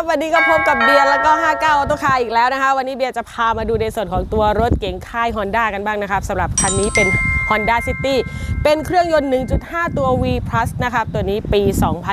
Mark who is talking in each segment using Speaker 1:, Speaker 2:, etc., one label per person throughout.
Speaker 1: วับวันนี้ก็พบกับเบียร์แล้วก็ 59ออโตคาร์อีกแล้วนะคะ วันนี้เบียร์จะพามาดูในส่วนของตัวรถเก๋งค่าย Honda กันบ้างนะครับสำหรับคันนี้เป็น Honda City เป็นเครื่องยนต์ 1.5 ตัว V Plus นะครับ ตัวนี้ปี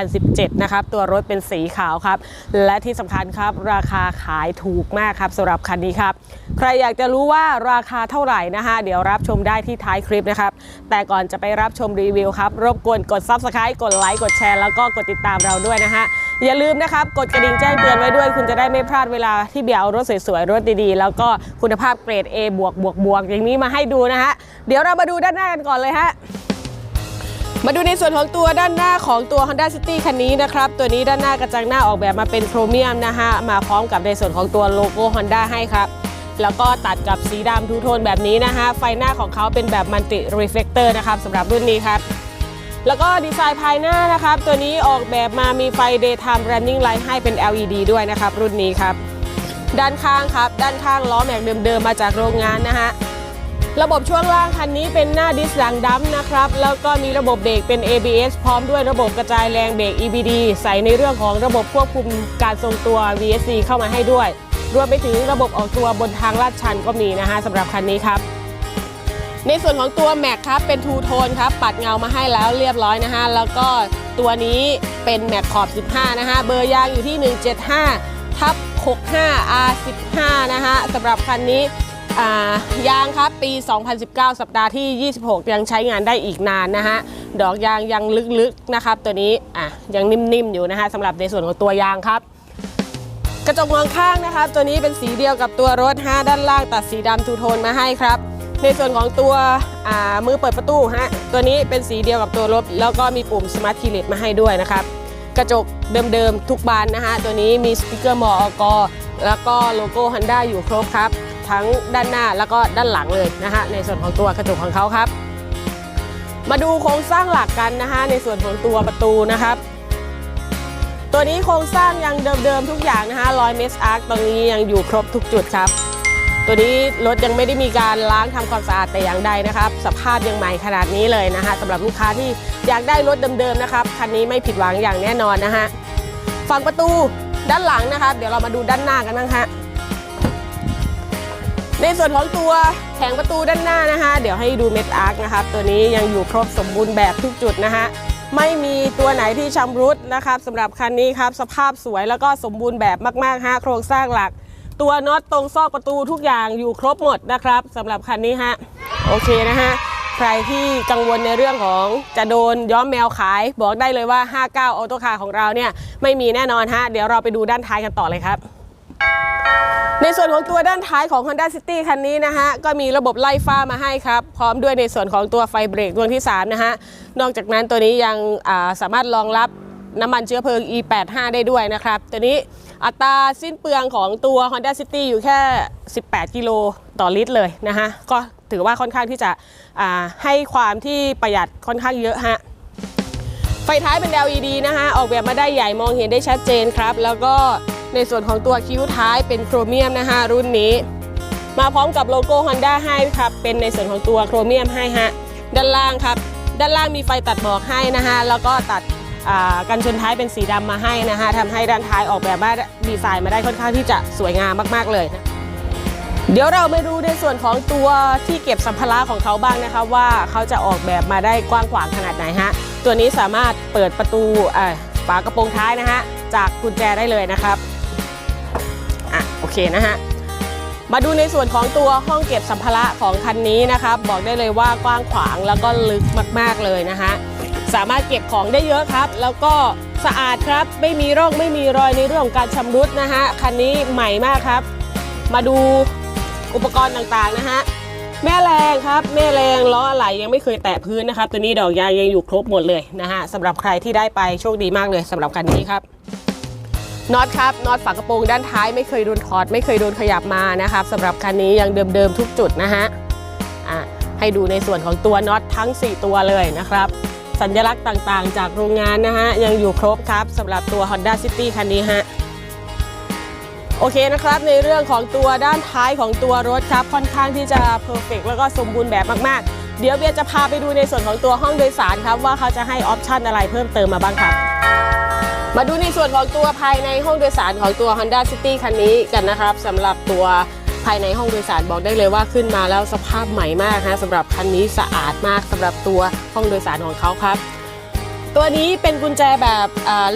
Speaker 1: 2017 นะครับ ตัวรถเป็นสีขาวครับ และที่สำคัญครับ ราคาขายถูกมากครับสำหรับคันนี้ครับ ใครอยากจะรู้ว่าราคาเท่าไหร่นะคะ เดี๋ยวรับชมได้ที่ท้ายคลิปนะครับ แต่ก่อนจะไปรับชมรีวิวครับ รบกวนกด Subscribe กดไลค์ กดแชร์ แล้วก็กดติดตามเราด้วยนะฮะ อย่าลืมนะครับ กดกระดิ่งแจ้งเตือนไว้ด้วย คุณจะได้ไม่พลาดเวลาที่เบียร์เอารถสวยๆ รถดีๆ แล้วก็คุณภาพเกรด A บวกบวกบวกอย่างนี้มาให้ดูนะฮะ เดี๋ยวเรามาดูด้านหน้ากันก่อนเลยฮะมาดูในส่วนของตัวด้านหน้าของตัว Honda City คันนี้นะครับ ตัวนี้ด้านหน้ากระจังหน้าออกแบบมาเป็นโครเมียมนะฮะ มาพร้อมกับในส่วนของตัวโลโก้ Honda ให้ครับ แล้วก็ตัดกับสีดำทูโทนแบบนี้นะฮะ ไฟหน้าของเขาเป็นแบบมันติรีเฟ l กเตอร์นะครับสำหรับรุ่นนี้ครับ แล้วก็ดีไซน์ภายหน้านะครับ ตัวนี้ออกแบบมามีไฟ daytime running light ให้เป็น LED ด้วยนะครับ รุ่นนี้ครับ ด้านข้างครับ ด้านข้างล้อแม็กเดิมๆมาจากโรงงานนะฮะระบบช่วงล่างคันนี้เป็นหน้าดิสหลังดัมนะครับ แล้วก็มีระบบเบรกเป็น ABS พร้อมด้วยระบบกระจายแรงเบรก EBD ใส่ในเรื่องของระบบควบคุมการทรงตัว VSC เข้ามาให้ด้วย รวมไปถึงระบบออกตัวบนทางลาดชันก็มีนะฮะสำหรับคันนี้ครับ ในส่วนของตัวแม็กครับเป็นทูโทนครับปัดเงามาให้แล้วเรียบร้อยนะฮะแล้วก็ตัวนี้เป็นแม็กขอบ 15 นะฮะเบอร์ยางอยู่ที่ 175ทับ 65 R15 นะฮะสำหรับคันนี้ยางครับปี 2019 สัปดาห์ที่ 26 ยังใช้งานได้อีกนานนะฮะดอกยางยังลึกๆนะครับ ตัวนี้อะยังนิ่มๆอยู่นะฮะสำหรับในส่วนของตัวยางครับ กระจกมองข้างนะครับ ตัวนี้เป็นสีเดียวกับตัวรถฮะด้านล่างตัดสีดำทูโทนมาให้ครับ ในส่วนของตัวมือเปิดประตูฮะตัวนี้เป็นสีเดียวกับตัวรถแล้วก็มีปุ่ม Smart k e y l e s มาให้ด้วยนะครับ กระจกเดิมๆทุกบานนะฮะตัวนี้มีสติกเกอร์มออกแล้วก็โลโก้ Honda อยู่ครบครับ ทั้งด้านหน้าแล้วก็ด้านหลังเลยนะฮะในส่วนของตัวกระจกของเขาครับ มาดูโครงสร้างหลักกันนะฮะในส่วนของตัวประตูนะครับตัวนี้โครงสร้างยังเดิมๆทุกอย่างนะฮะรอยเมสอาร์คตรงนี้ยังอยู่ครบทุกจุดครับ ตัวนี้รถยังไม่ได้มีการล้างทำความสะอาดแต่อย่างใดนะครับ สภาพยังใหม่ขนาดนี้เลยนะฮะสำหรับลูกค้าที่อยากได้รถเดิมๆนะครับคันนี้ไม่ผิดหวังอย่างแน่นอนนะฮะฝั่งประตูด้านหลังนะครับ เดี๋ยวเรามาดูด้านหน้ากันบ้างฮะในส่วนของตัวแผงประตูด้านหน้านะฮะเดี๋ยวให้ดูเม็ดอาร์คนะครับ ตัวนี้ยังอยู่ครบสมบูรณ์แบบทุกจุดนะฮะไม่มีตัวไหนที่ชำรุดนะครับสำหรับคันนี้ครับ สภาพสวยแล้วก็สมบูรณ์แบบมากๆฮะโครงสร้างหลัก ตัวน็อตตรงซอกประตูทุกอย่างอยู่ครบหมดนะครับสำหรับคันนี้ฮะโอเคนะฮะใครที่กังวลในเรื่องของจะโดนย้อมแมวขาย บอกได้เลยว่า 59ออโตคาร์ของเราเนี่ยไม่มีแน่นอนฮะ เดี๋ยวเราไปดูด้านท้ายกันต่อเลยครับ ในส่วนของตัวด้านท้ายของ Honda City คันนี้นะฮะ ก็มีระบบไล่ฟ้ามาให้ครับ พร้อมด้วยในส่วนของตัวไฟเบรกดวงที่ 3 นะฮะ นอกจากนั้นตัวนี้ยังาสามารถรองรับน้ำมันเชื้อเพลิง E85 ได้ด้วยนะครับ ตัวนี้ อัตราสิ้นเปลืองของตัว Honda City อยู่แค่ 18 กิโลต่อลิตรเลยนะฮะก็ถือว่าค่อนข้างที่จะให้ความที่ประหยัดค่อนข้างเยอะฮะไฟท้ายเป็น LED นะฮะออกแบบมาได้ใหญ่มองเห็นได้ชัดเจนครับ แล้วก็ในส่วนของตัวคิ้วท้ายเป็นโครเมียมนะฮะรุ่นนี้ มาพร้อมกับโลโก้ Honda ให้ครับเป็นในส่วนของตัวโครเมียมให้ฮะด้านล่างครับ ด้านล่างมีไฟตัดหมอกให้นะฮะแล้วก็ตัด กันชนท้ายเป็นสีดำมาให้นะฮะทำให้ด้านท้ายออกแบบมาดีไซน์มาได้ค่อนข้างที่จะสวยงามมากๆเลยนะเดี๋ยวเราไปดูในส่วนของตัวที่เก็บสัมภาระของเขาบ้างนะคะว่าเขาจะออกแบบมาได้กว้างขวางขนาดไหนฮะตัวนี้สามารถเปิดประตูฝากระโปรงท้ายนะฮะจากกุญแจได้เลยนะครับอะโอเคนะฮะมาดูในส่วนของตัวห้องเก็บสัมภาระของคันนี้นะครับบอกได้เลยว่ากว้างขวางแล้วก็ลึกมาก ๆเลยนะฮะ สามารถเก็บของได้เยอะครับ แล้วก็สะอาดครับ ไม่มีร่องไม่มีรอยในเรื่องของการชำรุดนะฮะ คันนี้ใหม่มากครับ มาดูอุปกรณ์ต่างๆนะฮะ แม่แรงครับ แม่แรงล้ออะไหล่ยังไม่เคยแตะพื้นนะครับ ตัวนี้ดอกยางยังอยู่ครบหมดเลยนะฮะสำหรับใครที่ได้ไปโชคดีมากเลยสำหรับคันนี้ครับน็อตครับน็อตฝากระโปรงด้านท้ายไม่เคยโดนถอด ไม่เคยโดนขยับมานะครับสำหรับคันนี้ยังเดิมๆทุกจุดนะฮะอะให้ดูในส่วนของตัวน็อตทั้ง 4 ตัวเลยนะครับ สัญลักษณ์ต่างๆ จากโรงงานนะฮะ ยังอยู่ครบครับสำหรับตัว Honda City คันนี้ฮะ โอเคนะครับ ในเรื่องของตัวด้านท้ายของตัวรถครับ ค่อนข้างที่จะเพอร์เฟกแล้วก็สมบูรณ์แบบมากๆ เดี๋ยวเบียจะพาไปดูในส่วนของตัวห้องโดยสารครับ ว่าเขาจะให้ออปชันอะไรเพิ่มเติมมาบ้างครับ มาดูในส่วนของตัวภายในห้องโดยสารของตัว Honda City คันนี้กันนะครับสำหรับตัวายในห้องโดยสารบอกได้เลยว่าขึ้นมาแล้วสภาพใหม่มากนะสำหรับคันนี้สะอาดมากสำหรับตัวห้องโดยสารของเขาครับ ตัวนี้เป็นกุญแจแบบ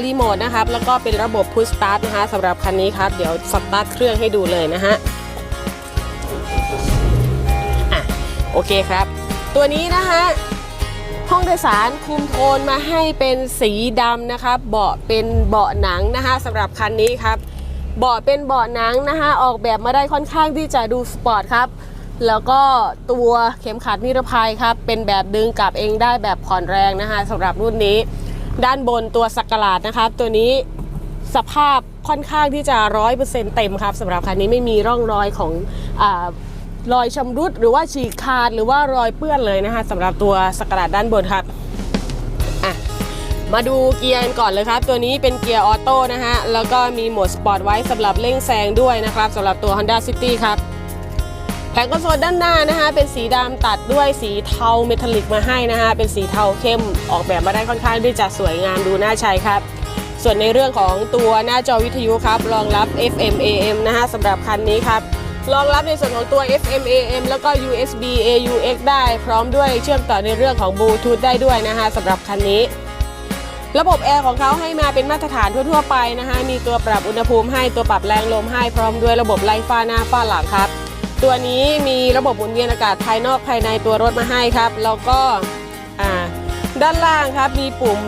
Speaker 1: รีโมทนะครับแล้วก็เป็นระบบ push start นะคะสำหรับคันนี้ครับเดี๋ยวสตาร์ทเครื่องให้ดูเลยนะฮะอะโอเคครับ ตัวนี้นะฮะห้องโดยสารคุมโทนมาให้เป็นสีดำนะครับเบาะเป็นเบาะหนังนะคะสำหรับคันนี้ครับ เบาะเป็นเบาะหนังนะคะออกแบบมาได้ค่อนข้างที่จะดูสปอร์ตครับ แล้วก็ตัวเข็มขัดนิรภัยครับ เป็นแบบดึงกลับเองได้แบบผ่อนแรงนะคะสำหรับรุ่นนี้ ด้านบนตัวสักกลาดนะครับ ตัวนี้สภาพค่อนข้างที่จะร้อยเปอร์เซ็นต์เต็มครับสำหรับคันนี้ไม่มีร่องรอยของอารอยชำรุดหรือว่าฉีกขาดหรือว่ารอยเปื้อนเลยนะคะสำหรับตัวสักกลาดด้านบนครับ มาดูเกียร์กันก่อนเลยครับ ตัวนี้เป็นเกียร์ออโต้นะฮะ แล้วก็มีโหมดสปอร์ตไว้สำหรับเร่งแซงด้วยนะครับสำหรับตัว Honda City ครับ แผงคอนโซลด้านหน้านะคะเป็นสีดำตัดด้วยสีเทาเมทัลลิกมาให้นะคะเป็นสีเทาเข้มออกแบบมาได้ค่อนข้างที่จะสวยงามดูน่าใช้ครับ ส่วนในเรื่องของตัวหน้าจอวิทยุครับ รองรับ FM AM นะคะสำหรับคันนี้ครับรองรับในส่วนของตัว FM AM แล้วก็ USB AUX ได้ พร้อมด้วยเชื่อมต่อในเรื่องของบลูทูธได้ด้วยนะคะสำหรับคันนี้ ระบบแอร์ของเขาให้มาเป็นมาตรฐานทั่ว ๆ ไปนะคะมีตัวปรับอุณหภูมิให้ตัวปรับแรงลมให้พร้อมด้วยระบบไล่ฟ้าหน้าฟ้าหลังครับ ตัวนี้มีระบบหมุนเวียนอากาศภายนอกภายในตัวรถมาให้ครับ แล้วก็ด้านล่างครับมีปุ่ม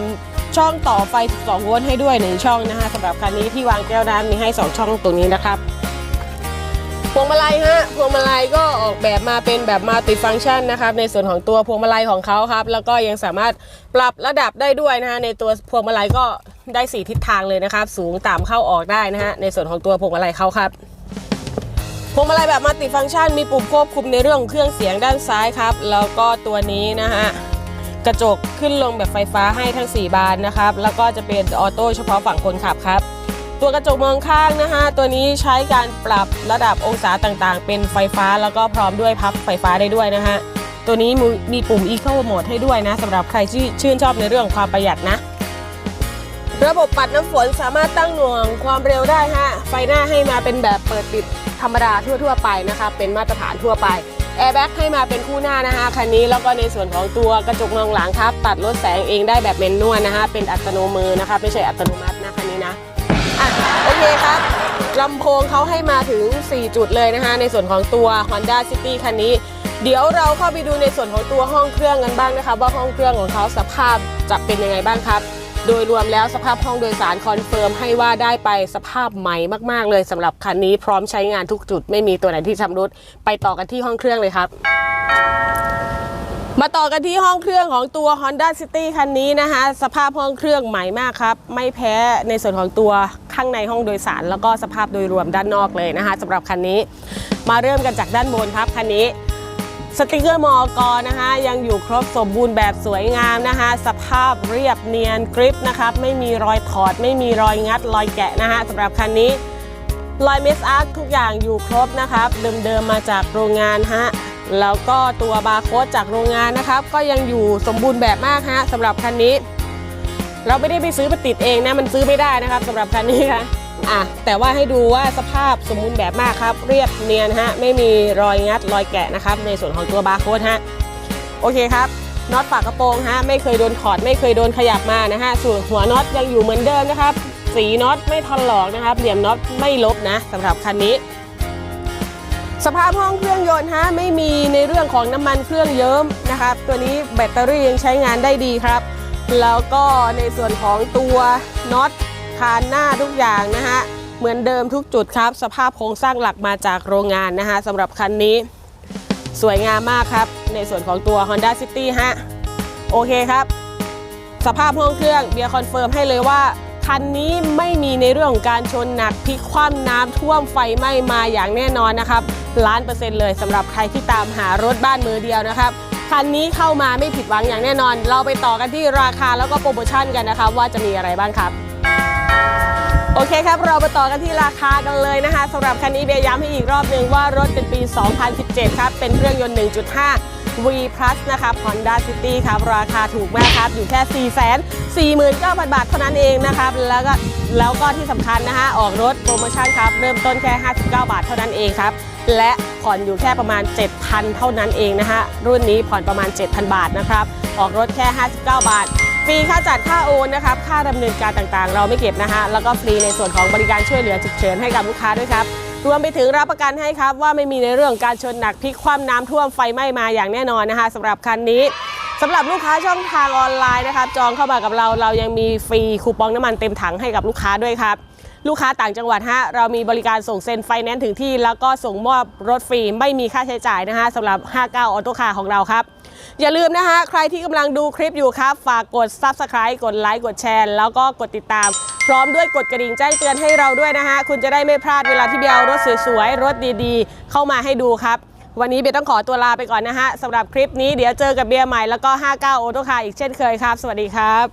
Speaker 1: ช่องต่อไฟ 12 โวลต์ให้ด้วย 1 ช่องนะคะสำหรับคันนี้ที่วางแก้วน้ำมีให้ 2 ช่องตรงนี้นะครับ พวงมาลัยฮะพวงมาลัยก็ออกแบบมาเป็นแบบมัลติฟัง c t ชันนะครับในส่วนของตัวพวงมาลัยของเขาครับ แล้วก็ยังสามารถปรับระดับได้ด้วยนะฮะในตัวพวงมาลัยก็ได้สีทิศทางเลยนะครับ สูงต่ำเข้าออกได้นะฮะในส่วนของตัวพวงมาลัยเขาครับพวงมาลัยแบบมัลติฟัง c t ชันมีปุ่มควบคุมในเรื่องของเครื่องเสียงด้านซ้ายครับ แล้วก็ตัวนี้นะฮะกระจกขึ้นลงแบบไฟฟ้าให้ทั้ง 4 บานนะครับ แล้วก็จะเป็นออโต้เฉพาะฝั่งคนขับครับ ตัวกระจกมองข้างนะฮะตัวนี้ใช้การปรับระดับองศาต่างๆ เป็นไฟฟ้าแล้วก็พร้อมด้วยพับไฟฟ้าได้ด้วยนะฮะตัวนี้มีมีปุ่ม Eco Mode ให้ด้วยนะสำหรับใครที่ชื่นชอบในเรื่องความประหยัดนะระบบปัดน้ำฝนสามารถตั้งหน่วงความเร็วได้ฮะ ไฟหน้าให้มาเป็นแบบเปิดปิดธรรมดาทั่ว ๆ ไปนะคะ เป็นมาตรฐานทั่วไป แอร์แบ็กให้มาเป็นคู่หน้านะคะคันนี้ แล้วก็ในส่วนของตัวกระจกมองหลังครับ ตัดลดแสงเองได้แบบเมนนวลนะคะ เป็นอัตโนมือนะคะ ไม่ใช่อัตโนมัติ เคครับลำโพงเขาให้มาถึง 4 จุดเลยนะคะ ในส่วนของตัว Honda City คันนี้ เดี๋ยวเราเข้าไปดูในส่วนของตัวห้องเครื่องกันบ้างนะคะ ว่าห้องเครื่องของเขาสภาพจะเป็นยังไงบ้างครับ โดยรวมแล้วสภาพห้องโดยสารคอนเฟิร์มให้ว่าได้ไปสภาพใหม่มาก ๆ เลยสำหรับคันนี้พร้อมใช้งานทุกจุด ไม่มีตัวไหนที่ชำรุดไปต่อกันที่ห้องเครื่องเลยครับ มาต่อกันที่ห้องเครื่องของตัว Honda City คันนี้นะคะ สภาพห้องเครื่องใหม่มากครับ ไม่แพ้ในส่วนของตัวข้างในห้องโดยสาร แล้วก็สภาพโดยรวมด้านนอกเลยนะคะสำหรับคันนี้ มาเริ่มกันจากด้านบนครับคันนี้สติกเกอร์มอกนะคะยังอยู่ครบสมบูรณ์แบบสวยงามนะคะสภาพเรียบเนียนกริปนะครับไม่มีรอยถอด ไม่มีรอยงัดรอยแกะนะคะสำหรับคันนี้รอยเมสอาร์ทุกอย่างอยู่ครบนะครับเดิมๆมาจากโรงงานฮะ แล้วก็ตัวบาร์โค้ดจากโรงงานนะครับ ก็ยังอยู่สมบูรณ์แบบมากฮะสำหรับคันนี้ เราไม่ได้ไปซื้อมาติดเองนะ มันซื้อไม่ได้นะครับสำหรับคันนี้ค่ะอะแต่ว่าให้ดูว่าสภาพสมบูรณ์แบบมากครับ เรียบเนียนฮะไม่มีรอยงัดรอยแกะนะครับ ในส่วนของตัวบาร์โค้ดฮะโอเคครับน็อตฝากระโปรงฮะไม่เคยโดนถอดไม่เคยโดนขยับมานะฮะส่วนหัวน็อตยังอยู่เหมือนเดิมนะครับ สีน็อตไม่ถลอกนะครับ เหลี่ยมน็อตไม่ลบนะสำหรับคันนี้ สภาพห้องเครื่องยนต์ฮะไม่มีในเรื่องของน้ำมันเครื่องเยิ้มนะครับ ตัวนี้แบตเตอรี่ยังใช้งานได้ดีครับ แล้วก็ในส่วนของตัวน็อตคานหน้าทุกอย่างนะฮะเหมือนเดิมทุกจุดครับ สภาพโครงสร้างหลักมาจากโรงงานนะฮะสำหรับคันนี้สวยงามมากครับ ในส่วนของตัว Honda City ฮะโอเคครับ สภาพห้องเครื่องเบียร์คอนเฟิร์มให้เลยว่า คันนี้ไม่มีในเรื่องของการชนหนักพลิกคว่ำน้ำท่วมไฟไหม้มาอย่างแน่นอนนะครับล้านเปอร์เซ็นต์เลยสำหรับใครที่ตามหารถบ้านมือเดียวนะครับคันนี้เข้ามาไม่ผิดหวังอย่างแน่นอน เราไปต่อกันที่ราคาแล้วก็โปรโมชั่นกันนะครับว่าจะมีอะไรบ้างครับโอเคครับ เราไปต่อกันที่ราคากันเลยนะคะสำหรับคันนี้เบียร์ย้ำให้อีกรอบหนึ่งว่ารถเป็นปี 2017 ครับ เป็นเครื่องยนต์ 1.5 V Plus นะครับ Honda City ครับ ราคาถูกมากครับ อยู่แค่ 4 4 9 0 0 0 บาทเท่านั้นเองนะครับ แล้วก็แล้วก็ที่สำคัญนะฮะออกรถโปรโมชั่นครับ เริ่มต้นแค่ 59 บาทเท่านั้นเองครับ และผ่อนอยู่แค่ประมาณ 7,000 เท่านั้นเองนะฮะรุ่นนี้ผ่อนประมาณ 7,000 บาทนะครับ ออกรถแค่ 59 บาทฟรีค่าจัดค่าโอนนะครับค่าดำเนินการต่างๆ เราไม่เก็บนะฮะแล้วก็ฟรีในส่วนของบริการช่วยเหลือฉุกเฉินให้กับลูกค้าด้วยครับ รวมไปถึงรับประกันให้ครับว่าไม่มีในเรื่องการชนหนักพลิกคว่ำน้ำท่วมไฟไหม้มาอย่างแน่นอนนะคะสำหรับคันนี้สำหรับลูกค้าช่องทางออนไลน์นะครับจองเข้ามากับเราเรายังมีฟรีคูปองน้ำมันเต็มถังให้กับลูกค้าด้วยครับ ลูกค้าต่างจังหวัดฮะเรามีบริการส่งเซ็นไฟแนนซ์ถึงที่ แล้วก็ส่งมอบรถฟรีไม่มีค่าใช้จ่ายนะฮะสำหรับ 59 ออโต้คาร์ของเราครับ อย่าลืมนะคะ ใครที่กำลังดูคลิปอยู่ครับ ฝากกด Subscribe กดไลค์กดแชร์แล้วก็กดติดตาม พร้อมด้วยกดกระดิ่งแจ้งเตือนให้เราด้วยนะฮะคุณจะได้ไม่พลาดเวลาที่เบียร์เอารถสวยๆรถดีๆ เข้ามาให้ดูครับ วันนี้เบียร์ต้องขอตัวลาไปก่อนนะฮะสำหรับคลิปนี้เดี๋ยวเจอกับเบียร์ใหม่แล้วก็ 59 โอโตคาร์อีกเช่นเคยครับ สวัสดีครับ